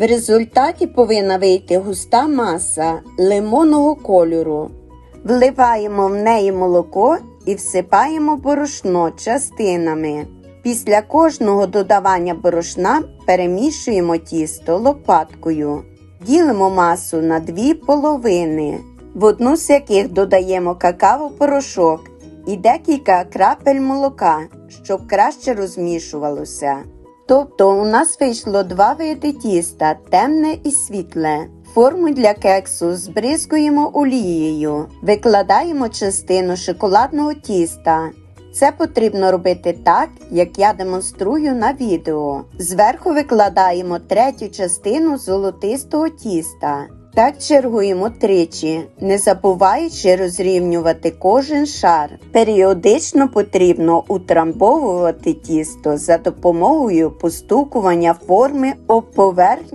В результаті повинна вийти густа маса лимонного кольору. Вливаємо в неї молоко і всипаємо борошно частинами. Після кожного додавання борошна перемішуємо тісто лопаткою. Ділимо масу на дві половини, в одну з яких додаємо какао-порошок і декілька крапель молока, щоб краще розмішувалося. Тобто у нас вийшло два види тіста темне і світле. Форму для кексу збризкуємо олією, викладаємо частину шоколадного тіста. Це потрібно робити так, як я демонструю на відео. Зверху викладаємо третю частину золотистого тіста. Так чергуємо тричі, не забуваючи розрівнювати кожен шар. Періодично потрібно утрамбовувати тісто за допомогою постукування форми об поверхню